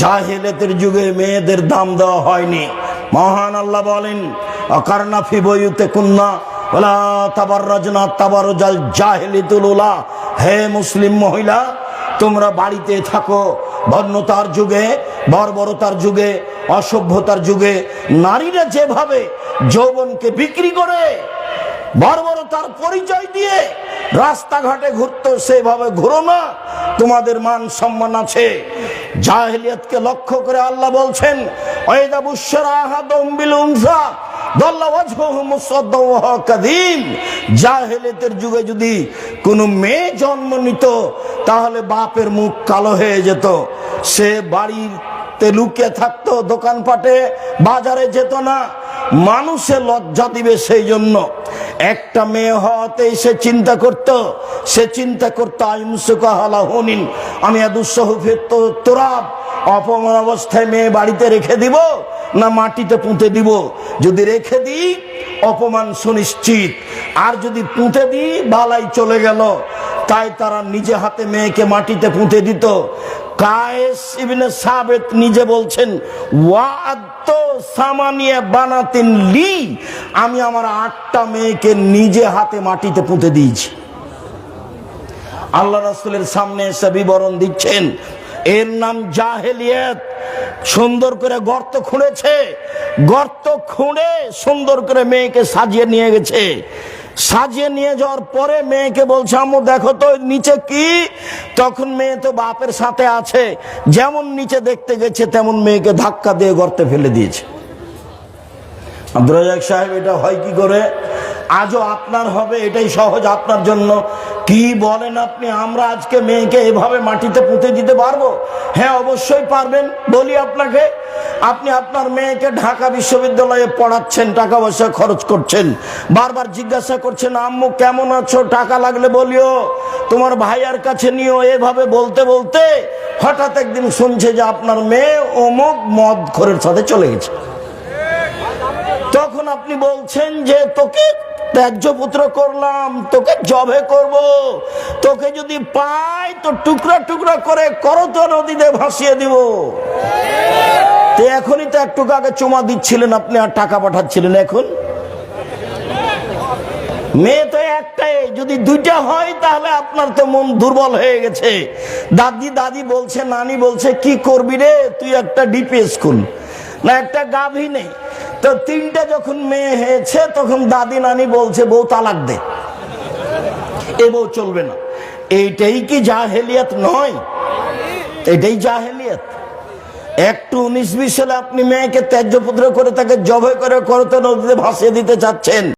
জাহেলেতের যুগে মেয়েদের দাম দেওয়া হয়নি। মহান আল্লাহ বলেন অকারনাফি বইতে কুন্না ওলা তাবার রাজনা তাবার জাল জাহেলিতুল উলা। হে মুসলিম মহিলা, তোমরা বাড়িতে থাকো। বর্ণতার যুগে, বর্বরতার যুগে, অসভ্যতার যুগে, নারীরা যেভাবে যৌবনকে বিক্রি করে, বর্বরতার পরিচয় দিয়ে রাস্তাঘাটে ঘুরতো সেভাবে ঘুরো না। তোমাদের মান সম্মান আছে। জাহেলিয়াতকে লক্ষ্য করে আল্লাহ বলছেন, ওয়াইদা বুশরা আহাদুম বিল উনসা দাল্লা ওয়াজহুহু মুসাদ্দাও ওয়া কাযীম। জাহেলিয়াতের যুগে যদি কোনো মেয়ে জন্ম নিত, তাহলে বাপের মুখ কালো হয়ে যেত। সে বাড়িতে লুকিয়ে থাকতো, দোকানপাটে, বাজারে যেত না। মানুষে লজ্জা দিবে সেই জন্য। একটা মেয়ে হওয়াতে সে চিন্তা করত, সে চিন্তা করত আইমসুকাহালাহনিন আমি তোরাব, অপমান অবস্থায় মেয়ে বাড়িতে রেখে দিব না মাটিতে পুঁতে দিব? যদি রেখে দিই, অপমান সুনিশ্চিত। আর যদি পুঁতে দিই, বালাই চলে গেল। তাই তারা নিজে হাতে মেয়েকে মাটিতে পুঁতে দিত। কায়েস ইবনে সাবেত নিজে বলছেন ওয়াদ সামানিয়া বানাতেন লি, আমি আমার আটটা মেয়েকে নিজে হাতে মাটিতে পুঁতে দিয়েছি। আল্লাহ রাসূলের সামনে এসে বিবরণ দিচ্ছেন, এর নাম জাহেলিয়াত, সুন্দর করে গর্ত খুঁড়েছে, গর্ত খুঁড়ে সুন্দর করে মেয়েকে সাজিয়ে নিয়ে গেছে। সাজিয়ে নিয়ে যাওয়ার পরে মেয়েকে বলছে, আম্মু, দেখো তো নিচে কি? তখন মেয়ে তো বাপের সাথে আছে। যেমন নিচে দেখতে গেছে, তেমন মেয়েকে ধাক্কা দিয়ে গর্তে ফেলে দিয়েছে। আব্দুল সাহেব, এটা হয় কি করে? আজও আপনার হবে, এটাই সহজ আপনার জন্য। কি বলেন আপনি? আমরা আজকে মেয়েকে এভাবে মাটিতে পুঁতে দিতে পারব? হ্যাঁ অবশ্যই পারবেন। বলি আপনাকে, আপনি আপনার মেয়েকে ঢাকা বিশ্ববিদ্যালয়ে পড়াচ্ছেন, টাকা পয়সা খরচ করছেন, বারবার জিজ্ঞাসা করছেন, আম্মু, কেমন আছো? টাকা লাগলে বলিও। তোমার ভাইয়ার কাছে নিও এভাবে বলতে বলতে হঠাৎ একদিন শুনছে যে আপনার মেয়ে অমুক মদ খোরের সাথে চলে গেছে। তখন আপনি বলছেন যে, তোকে ত্যায্য পুত্র করলাম, তোকে জবে করব। তোকে যদি পাই, তো টুকরা টুকরা করে করত নদীতে ভাসিয়ে দিব। তো এখনই তো একটু আগে চুমা দিচ্ছিলেন আপনি আর টাকা পাঠাচ্ছিলেন এখন। মেয়ে তো একটাই, যদি দুইটা হয় তাহলে আপনার তো মন দুর্বল হয়ে গেছে। দাদি দাদি বলছে, নানি বলছে, কি করবি রে? তুই একটা ডিপি স্কুল, না একটা গাভী নেই। তো তিনটা যখন মেয়ে হয়েছে, তখন দাদি নানি বলছে, বউ তালাক দে। এ বউ চলবে না। এইটাই কি জাহেলিয়াত নয়? এটাই জাহেলিয়াত। একটু উনিশ বিশ সালে আপনি মেয়েকে ত্যায্য পুত্র করে তাকে জবে করে করতে নদীতে ভাসিয়ে দিতে চাচ্ছেন।